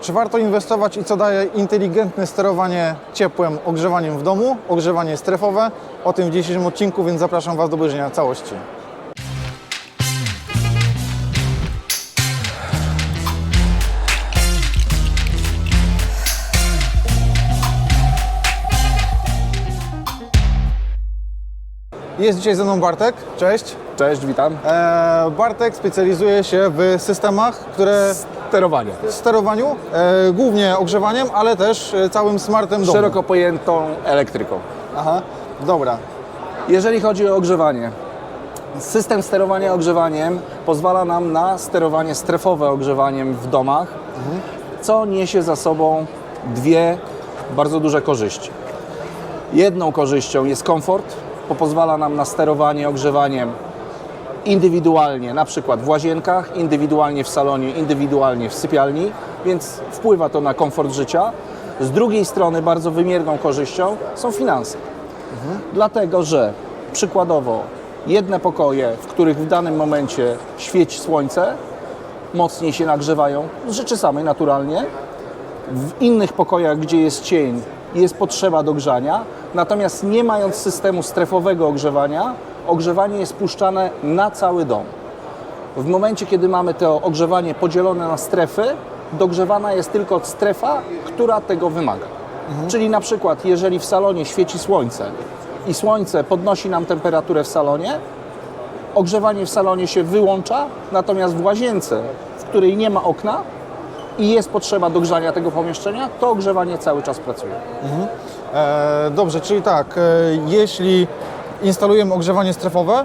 Czy warto inwestować i co daje inteligentne sterowanie ciepłem, ogrzewaniem w domu, ogrzewanie strefowe? O tym w dzisiejszym odcinku, więc zapraszam Was do obejrzenia całości. Jest dzisiaj ze mną Bartek. Cześć. Cześć, witam. E, Bartek specjalizuje się w systemach, które Sterowanie. w sterowaniu, e, głównie ogrzewaniem, ale też e, całym smartem domu. Szeroko pojętą elektryką. Aha, dobra. Jeżeli chodzi o ogrzewanie, system sterowania ogrzewaniem pozwala nam na sterowanie strefowe ogrzewaniem w domach, co niesie za sobą dwie bardzo duże korzyści. Jedną korzyścią jest komfort, bo pozwala nam na sterowanie ogrzewaniem indywidualnie, na przykład w łazienkach, indywidualnie w salonie, indywidualnie w sypialni, więc wpływa to na komfort życia. Z drugiej strony bardzo wymierną korzyścią są finanse. Dlatego, że przykładowo jedne pokoje, w których w danym momencie świeci słońce, mocniej się nagrzewają z rzeczy samej naturalnie. W innych pokojach, gdzie jest cień, jest potrzeba dogrzania, natomiast nie mając systemu strefowego ogrzewania, ogrzewanie jest puszczane na cały dom. W momencie, kiedy mamy to ogrzewanie podzielone na strefy, dogrzewana jest tylko strefa, która tego wymaga. Czyli na przykład, jeżeli w salonie świeci słońce i słońce podnosi nam temperaturę w salonie, ogrzewanie w salonie się wyłącza, natomiast w łazience, w której nie ma okna i jest potrzeba dogrzania tego pomieszczenia, to ogrzewanie cały czas pracuje. E, dobrze, czyli tak, e, jeśli instalujemy ogrzewanie strefowe,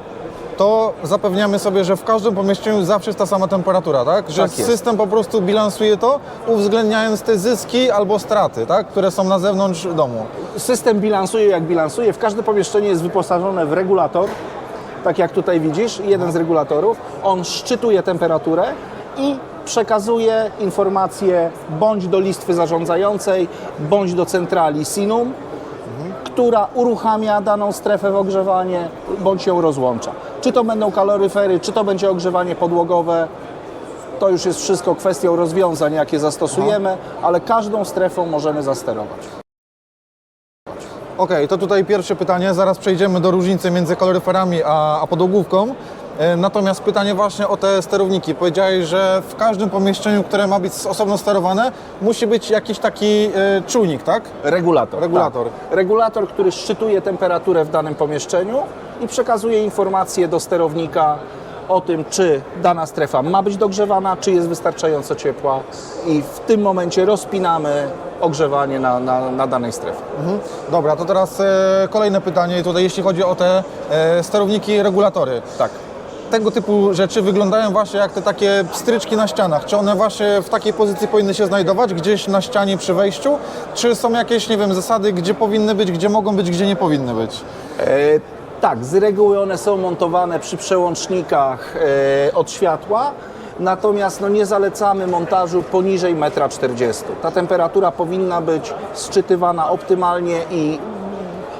to zapewniamy sobie, że w każdym pomieszczeniu zawsze jest ta sama temperatura, tak? Że Tak system po prostu bilansuje to, uwzględniając te zyski albo straty, tak? Które są na zewnątrz domu. System bilansuje jak bilansuje. W każde pomieszczenie jest wyposażone w regulator, tak jak tutaj widzisz, jeden z regulatorów. On szczytuje temperaturę i przekazuje informacje bądź do listwy zarządzającej, bądź do centrali Sinum, która uruchamia daną strefę w ogrzewanie, bądź ją rozłącza. Czy to będą kaloryfery, czy to będzie ogrzewanie podłogowe, to już jest wszystko kwestią rozwiązań, jakie zastosujemy, ale każdą strefą możemy zasterować. Okej, to tutaj pierwsze pytanie, zaraz przejdziemy do różnicy między kaloryferami a, a podłogówką. E, Natomiast pytanie właśnie o te sterowniki. Powiedziałeś, że w każdym pomieszczeniu, które ma być osobno sterowane, musi być jakiś taki e, czujnik, tak? Regulator. Regulator. Tak. Regulator, który szczytuje temperaturę w danym pomieszczeniu i przekazuje informacje do sterownika o tym, czy dana strefa ma być dogrzewana, czy jest wystarczająco ciepła i w tym momencie rozpinamy ogrzewanie na, na, na danej strefie. Mhm. Dobra, to teraz e, kolejne pytanie tutaj, jeśli chodzi o te e, sterowniki, regulatory. Tak. Tego typu rzeczy wyglądają właśnie jak te takie stryczki na ścianach. Czy one właśnie w takiej pozycji powinny się znajdować, gdzieś na ścianie przy wejściu? Czy są jakieś, nie wiem, zasady, gdzie powinny być, gdzie mogą być, gdzie nie powinny być? E, tak, z reguły one są montowane przy przełącznikach e, od światła, natomiast no, nie zalecamy montażu poniżej 1,40 m. Ta temperatura powinna być szczytywana optymalnie i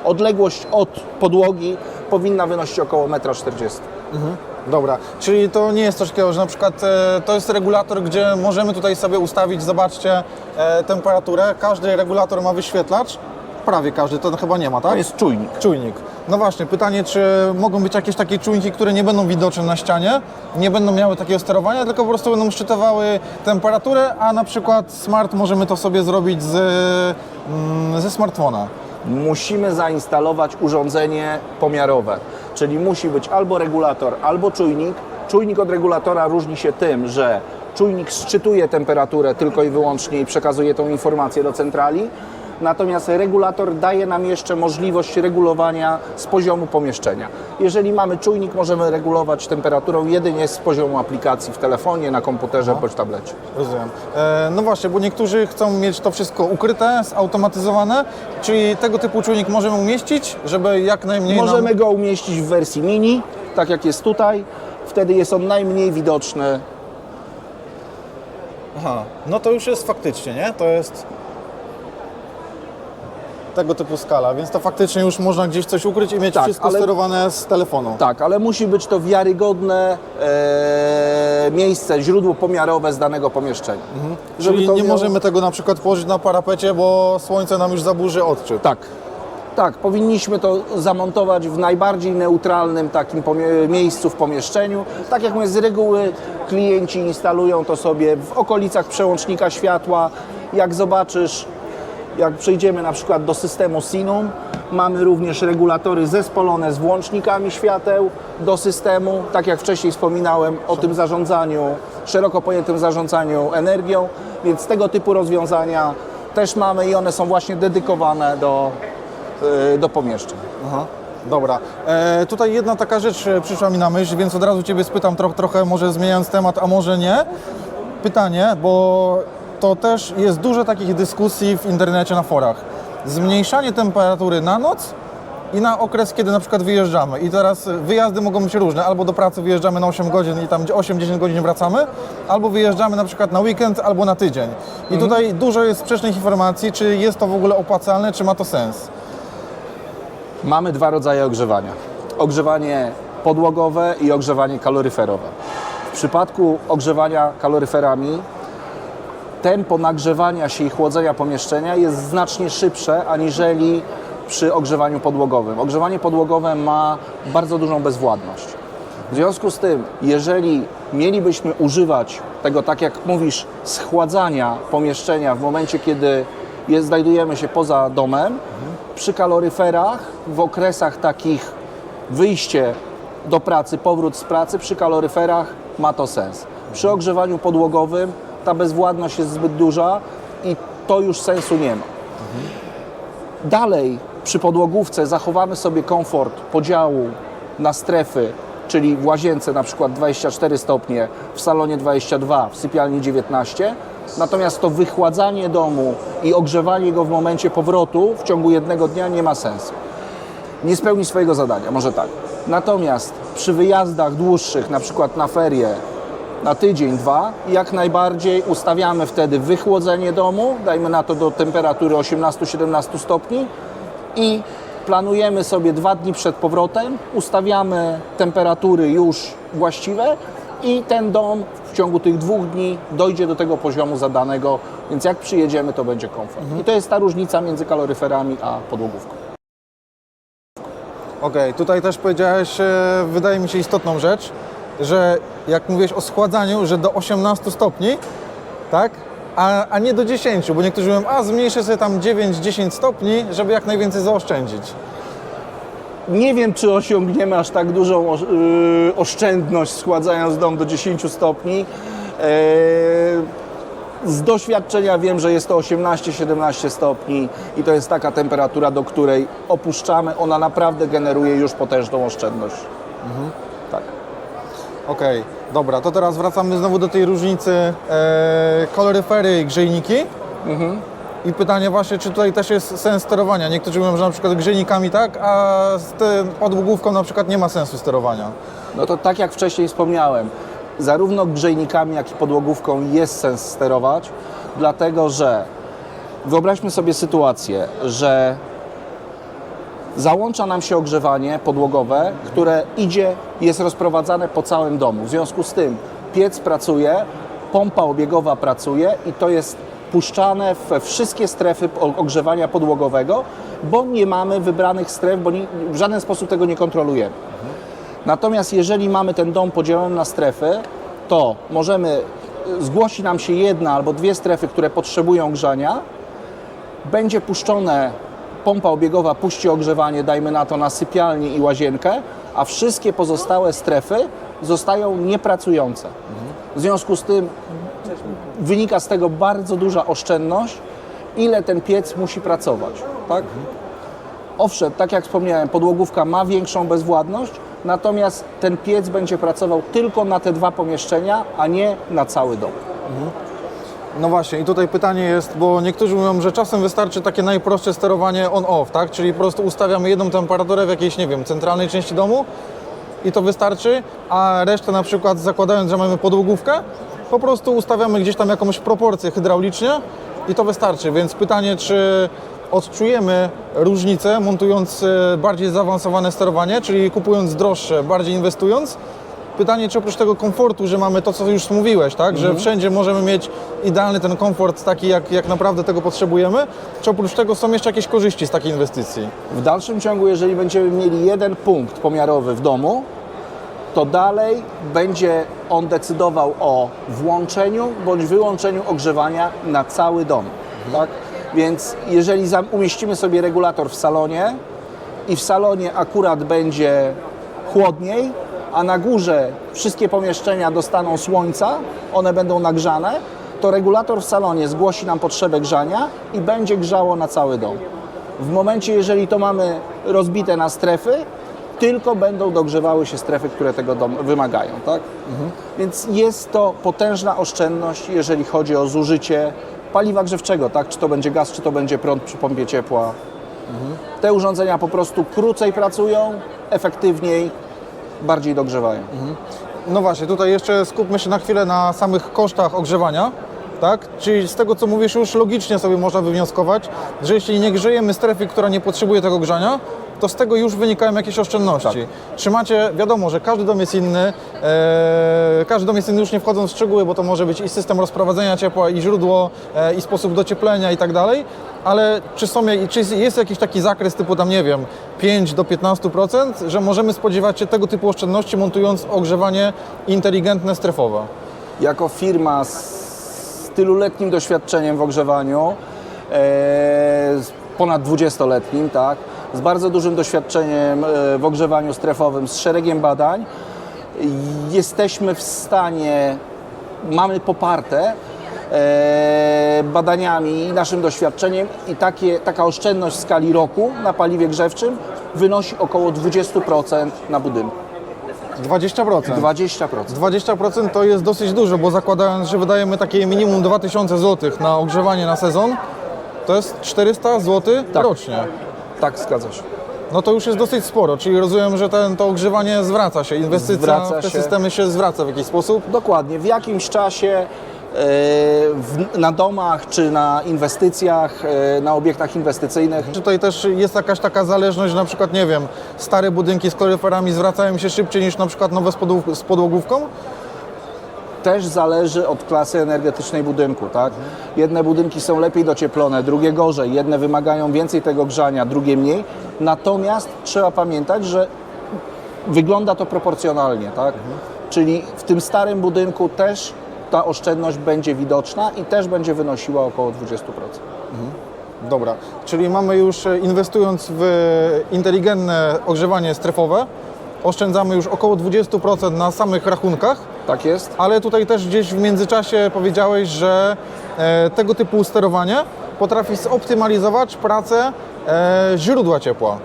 odległość od podłogi powinna wynosić około 1,40 m. Dobra, czyli to nie jest coś takiego, że na przykład e, to jest regulator, gdzie możemy tutaj sobie ustawić, zobaczcie, e, temperaturę. Każdy regulator ma wyświetlacz, prawie każdy, to chyba nie ma, tak? To jest czujnik. Czujnik. No właśnie, pytanie, czy mogą być jakieś takie czujniki, które nie będą widoczne na ścianie, nie będą miały takiego sterowania, tylko po prostu będą szczytowały temperaturę, a na przykład smart możemy to sobie zrobić z, mm, ze smartfona. Musimy zainstalować urządzenie pomiarowe, czyli musi być albo regulator, albo czujnik. Czujnik od regulatora różni się tym, że czujnik szczytuje temperaturę tylko i wyłącznie i przekazuje tą informację do centrali. Natomiast regulator daje nam jeszcze możliwość regulowania z poziomu pomieszczenia. Jeżeli mamy czujnik, możemy regulować temperaturą jedynie z poziomu aplikacji w telefonie, na komputerze bądź tablecie. Rozumiem. E, no właśnie, bo niektórzy chcą mieć to wszystko ukryte, zautomatyzowane, czyli tego typu czujnik możemy umieścić, żeby jak najmniej nam... Możemy go umieścić w wersji mini, tak jak jest tutaj. Wtedy jest on najmniej widoczny. Aha, no to już jest faktycznie, nie? To jest... tego typu skala, więc to faktycznie już można gdzieś coś ukryć i mieć Tak, wszystko ale- sterowane z telefonu. Tak, ale musi być to wiarygodne e, miejsce, źródło pomiarowe z danego pomieszczenia. Żeby Czyli nie miało- możemy tego na przykład położyć na parapecie, bo słońce nam już zaburzy odczyt. Tak. Tak, powinniśmy to zamontować w najbardziej neutralnym takim miejscu w pomieszczeniu. Tak jak mówię, z reguły klienci instalują to sobie w okolicach przełącznika światła. Jak zobaczysz, jak przejdziemy na przykład do systemu Sinum, mamy również regulatory zespolone z włącznikami świateł do systemu, tak jak wcześniej wspominałem o tym zarządzaniu, szeroko pojętym zarządzaniu energią, więc tego typu rozwiązania też mamy i one są właśnie dedykowane do, y, do pomieszczeń. Aha. Dobra. E, tutaj jedna taka rzecz e, przyszła mi na myśl, więc od razu Ciebie spytam tro, trochę, może zmieniając temat, a może nie. Pytanie, bo to też jest dużo takich dyskusji w internecie, na forach. Zmniejszanie temperatury na noc i na okres, kiedy na przykład wyjeżdżamy. I teraz wyjazdy mogą być różne. Albo do pracy wyjeżdżamy na 8 godzin i tam 8-10 godzin wracamy, albo wyjeżdżamy na przykład na weekend, albo na tydzień. I tutaj dużo jest sprzecznych informacji, czy jest to w ogóle opłacalne, czy ma to sens. Mamy dwa rodzaje ogrzewania. Ogrzewanie podłogowe i ogrzewanie kaloryferowe. W przypadku ogrzewania kaloryferami tempo nagrzewania się i chłodzenia pomieszczenia jest znacznie szybsze aniżeli przy ogrzewaniu podłogowym. Ogrzewanie podłogowe ma bardzo dużą bezwładność. W związku z tym, jeżeli mielibyśmy używać tego, tak jak mówisz, schładzania pomieszczenia w momencie, kiedy jest, znajdujemy się poza domem, przy kaloryferach, w okresach takich wyjście do pracy, powrót z pracy, przy kaloryferach ma to sens. Przy ogrzewaniu podłogowym ta bezwładność jest zbyt duża i to już sensu nie ma. Dalej przy podłogówce zachowamy sobie komfort podziału na strefy, czyli w łazience na przykład 24 stopnie, w salonie 22, w sypialni 19. Natomiast to wychładzanie domu i ogrzewanie go w momencie powrotu w ciągu jednego dnia nie ma sensu. Nie spełni swojego zadania, może tak. Natomiast przy wyjazdach dłuższych, na przykład na ferie, na tydzień, dwa, jak najbardziej ustawiamy wtedy wychłodzenie domu, dajmy na to do temperatury 18-17 stopni. I planujemy sobie dwa dni przed powrotem, ustawiamy temperatury już właściwe. I ten dom w ciągu tych dwóch dni dojdzie do tego poziomu zadanego, więc jak przyjedziemy, to będzie komfort. I to jest ta różnica między kaloryferami a podłogówką. Okej, tutaj też powiedziałeś, e, wydaje mi się istotną rzecz, że jak mówiłeś o schładzaniu, że do 18 stopni, tak? A, a nie do 10, bo niektórzy mówią, a zmniejszę sobie tam 9-10 stopni, żeby jak najwięcej zaoszczędzić. Nie wiem, czy osiągniemy aż tak dużą osz- yy, oszczędność schładzając dom do 10 stopni. Yy, Z doświadczenia wiem, że jest to 18-17 stopni i to jest taka temperatura, do której opuszczamy. Ona naprawdę generuje już potężną oszczędność. Tak. Okej, dobra, to teraz wracamy znowu do tej różnicy e, kaloryfery i grzejniki. I pytanie właśnie, czy tutaj też jest sens sterowania. Niektórzy mówią, że na przykład grzejnikami tak, a z tym podłogówką na przykład nie ma sensu sterowania. No to tak jak wcześniej wspomniałem, zarówno grzejnikami, jak i podłogówką jest sens sterować, dlatego że wyobraźmy sobie sytuację, że załącza nam się ogrzewanie podłogowe, które idzie, jest rozprowadzane po całym domu. W związku z tym piec pracuje, pompa obiegowa pracuje i to jest puszczane we wszystkie strefy ogrzewania podłogowego, bo nie mamy wybranych stref, bo w żaden sposób tego nie kontrolujemy. Natomiast jeżeli mamy ten dom podzielony na strefy, to możemy, zgłosi nam się jedna albo dwie strefy, które potrzebują grzania, będzie puszczone, pompa obiegowa puści ogrzewanie, dajmy na to na sypialnię i łazienkę, a wszystkie pozostałe strefy zostają niepracujące. W związku z tym wynika z tego bardzo duża oszczędność, ile ten piec musi pracować. Tak? Owszem, tak jak wspomniałem, podłogówka ma większą bezwładność, natomiast ten piec będzie pracował tylko na te dwa pomieszczenia, a nie na cały dom. No właśnie, i tutaj pytanie jest, bo niektórzy mówią, że czasem wystarczy takie najprostsze sterowanie on-off, tak? Czyli po prostu ustawiamy jedną temperaturę w jakiejś, nie wiem, centralnej części domu i to wystarczy, a resztę na przykład zakładając, że mamy podłogówkę, po prostu ustawiamy gdzieś tam jakąś proporcję hydraulicznie i to wystarczy. Więc pytanie, czy odczujemy różnicę, montując e, bardziej zaawansowane sterowanie, czyli kupując droższe, bardziej inwestując. Pytanie, czy oprócz tego komfortu, że mamy to, co już mówiłeś, tak? że wszędzie możemy mieć idealny ten komfort, taki jak, jak naprawdę tego potrzebujemy, czy oprócz tego są jeszcze jakieś korzyści z takiej inwestycji? W dalszym ciągu, jeżeli będziemy mieli jeden punkt pomiarowy w domu, to dalej będzie on decydował o włączeniu bądź wyłączeniu ogrzewania na cały dom. Tak? Więc jeżeli umieścimy sobie regulator w salonie i w salonie akurat będzie chłodniej, a na górze wszystkie pomieszczenia dostaną słońca, one będą nagrzane, to regulator w salonie zgłosi nam potrzebę grzania i będzie grzało na cały dom. W momencie, jeżeli to mamy rozbite na strefy, tylko będą dogrzewały się strefy, które tego dom wymagają. Tak? Więc jest to potężna oszczędność, jeżeli chodzi o zużycie paliwa grzewczego, tak? czy to będzie gaz, czy to będzie prąd przy pompie ciepła. Te urządzenia po prostu krócej pracują, efektywniej, bardziej dogrzewają. No właśnie, tutaj jeszcze skupmy się na chwilę na samych kosztach ogrzewania. Tak? Czyli z tego, co mówisz, już logicznie sobie można wywnioskować, że jeśli nie grzejemy strefy, która nie potrzebuje tego grzania, to z tego już wynikają jakieś oszczędności. Czy macie, wiadomo, że każdy dom jest inny, e, każdy dom jest inny, już nie wchodząc w szczegóły, bo to może być i system rozprowadzenia ciepła, i źródło, e, i sposób docieplenia i tak dalej, ale czy, są, czy jest jakiś taki zakres typu tam, nie wiem, 5 do 15%, że możemy spodziewać się tego typu oszczędności montując ogrzewanie inteligentne strefowe? Jako firma z tyluletnim doświadczeniem w ogrzewaniu, e, ponad 20-letnim, tak, z bardzo dużym doświadczeniem e, w ogrzewaniu strefowym, z szeregiem badań, jesteśmy w stanie, mamy poparte e, badaniami i naszym doświadczeniem i takie, taka oszczędność w skali roku na paliwie grzewczym wynosi około 20% na budynku. 20%. 20%. 20% to jest dosyć dużo, bo zakładając, że wydajemy takie minimum 2000 zł na ogrzewanie na sezon, to jest 400 zł Tak. rocznie. Tak, zgadza się. No to już jest dosyć sporo, czyli rozumiem, że ten, to ogrzewanie zwraca się, inwestycja Zwraca w te się. systemy się zwraca w jakiś sposób. Dokładnie, w jakimś czasie e, w, na domach czy na inwestycjach, e, na obiektach inwestycyjnych. Czy tutaj też jest jakaś taka zależność, że na przykład, nie wiem, stare budynki z kaloryferami zwracają się szybciej niż na przykład nowe z podłogówką? Też zależy od klasy energetycznej budynku. Tak? Jedne budynki są lepiej docieplone, drugie gorzej. Jedne wymagają więcej tego grzania, drugie mniej. Natomiast trzeba pamiętać, że wygląda to proporcjonalnie. Tak? Czyli w tym starym budynku też ta oszczędność będzie widoczna i też będzie wynosiła około 20%. Dobra, czyli mamy już e, inwestując w inteligentne ogrzewanie strefowe, oszczędzamy już około 20% na samych rachunkach, Tak jest? ale tutaj też gdzieś w międzyczasie powiedziałeś, że e, tego typu sterowanie potrafi zoptymalizować pracę e, źródła ciepła.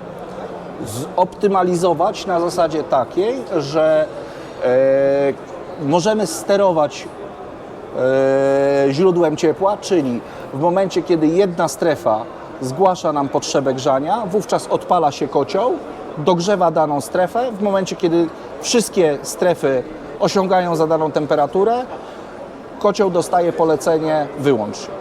zoptymalizować na zasadzie takiej, że e, możemy sterować źródłem ciepła, czyli w momencie, kiedy jedna strefa zgłasza nam potrzebę grzania, wówczas odpala się kocioł, dogrzewa daną strefę. W momencie, kiedy wszystkie strefy osiągają zadaną temperaturę, kocioł dostaje polecenie wyłącz. się.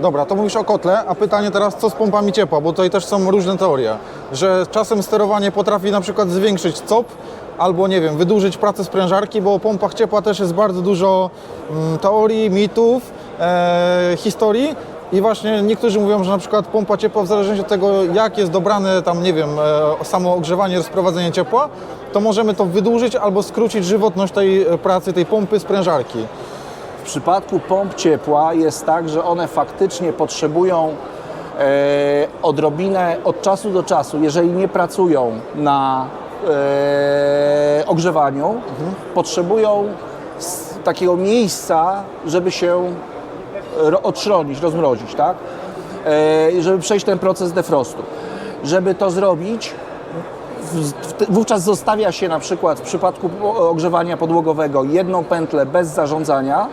Dobra, to mówisz o kotle, a pytanie teraz, co z pompami ciepła, bo tutaj też są różne teorie, że czasem sterowanie potrafi na przykład zwiększyć COP, albo nie wiem, wydłużyć pracę sprężarki, bo o pompach ciepła też jest bardzo dużo mm, teorii, mitów, e, historii. I właśnie niektórzy mówią, że na przykład pompa ciepła, w zależności od tego, jak jest dobrane tam, nie wiem, e, samo ogrzewanie, rozprowadzenie ciepła, to możemy to wydłużyć albo skrócić żywotność tej e, pracy, tej pompy sprężarki. W przypadku pomp ciepła jest tak, że one faktycznie potrzebują e, odrobinę od czasu do czasu, jeżeli nie pracują na e, ogrzewaniu, potrzebują s- takiego miejsca, żeby się odszronić, rozmrozić, tak? E, żeby przejść ten proces defrostu. Żeby to zrobić, wówczas zostawia się na przykład w przypadku ogrzewania podłogowego jedną pętlę bez zarządzania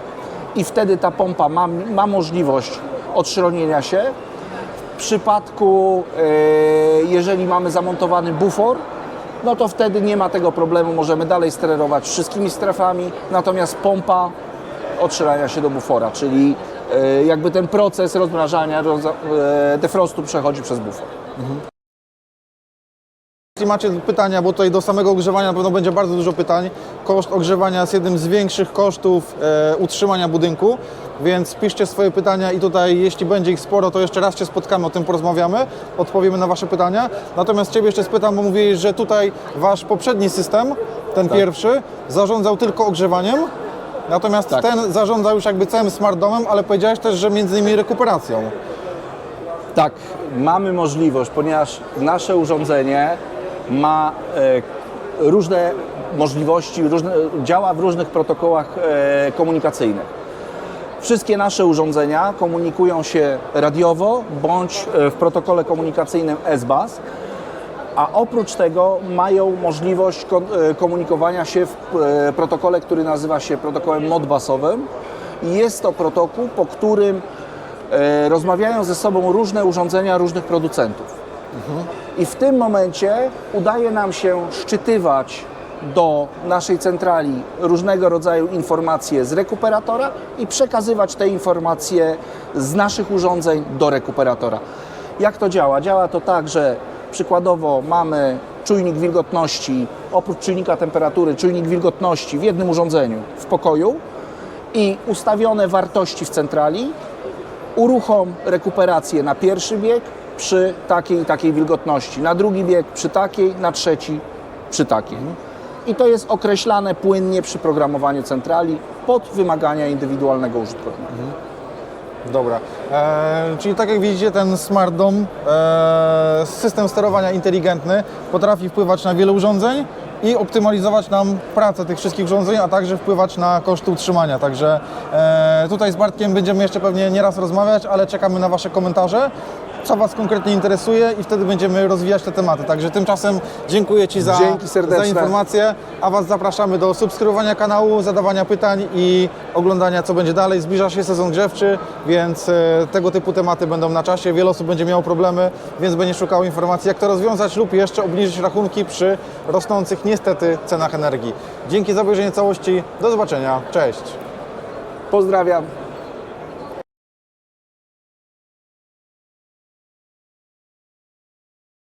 i wtedy ta pompa ma, ma możliwość odszronienia się. W przypadku, e, jeżeli mamy zamontowany bufor, no to wtedy nie ma tego problemu, możemy dalej sterować wszystkimi strefami, natomiast pompa odszrania się do bufora, czyli jakby ten proces rozmrażania, roz- e, defrostu przechodzi przez bufor. Jeśli macie pytania, bo tutaj do samego ogrzewania na pewno będzie bardzo dużo pytań, koszt ogrzewania jest jednym z większych kosztów e, utrzymania budynku, więc piszcie swoje pytania i tutaj, jeśli będzie ich sporo, to jeszcze raz się spotkamy, o tym porozmawiamy, odpowiemy na Wasze pytania. Natomiast Ciebie jeszcze spytam, bo mówiłeś, że tutaj Wasz poprzedni system, ten Tak. pierwszy, zarządzał tylko ogrzewaniem, natomiast Tak. ten zarządza już jakby całym smart domem, ale powiedziałeś też, że między innymi rekuperacją. Tak, mamy możliwość, ponieważ nasze urządzenie ma e, różne możliwości, różne, działa w różnych protokołach e, komunikacyjnych. Wszystkie nasze urządzenia komunikują się radiowo bądź e, w protokole komunikacyjnym SBAS, a oprócz tego mają możliwość e, komunikowania się w e, protokole, który nazywa się protokołem modbasowym. Jest to protokół, po którym e, rozmawiają ze sobą różne urządzenia różnych producentów. I w tym momencie udaje nam się szczytywać do naszej centrali różnego rodzaju informacje z rekuperatora i przekazywać te informacje z naszych urządzeń do rekuperatora. Jak to działa? Działa to tak, że przykładowo mamy czujnik wilgotności, oprócz czujnika temperatury, czujnik wilgotności w jednym urządzeniu w pokoju i ustawione wartości w centrali uruchom rekuperację na pierwszy bieg przy takiej i takiej wilgotności, na drugi bieg przy takiej, na trzeci przy takiej. I to jest określane płynnie przy programowaniu centrali pod wymagania indywidualnego użytkownika. Dobra. E, czyli tak jak widzicie, ten Smart Dom, e, system sterowania inteligentny, potrafi wpływać na wiele urządzeń i optymalizować nam pracę tych wszystkich urządzeń, a także wpływać na koszty utrzymania. Także e, tutaj z Bartkiem będziemy jeszcze pewnie nieraz rozmawiać, ale czekamy na Wasze komentarze. Co Was konkretnie interesuje i wtedy będziemy rozwijać te tematy. Także tymczasem dziękuję Ci za, Dzięki za informacje, a Was zapraszamy do subskrybowania kanału, zadawania pytań i oglądania co będzie dalej. Zbliża się sezon grzewczy, więc e, tego typu tematy będą na czasie. Wiele osób będzie miało problemy, więc będzie szukało informacji, jak to rozwiązać lub jeszcze obniżyć rachunki przy rosnących niestety cenach energii. Dzięki za obejrzenie całości. Do zobaczenia. Cześć. Pozdrawiam.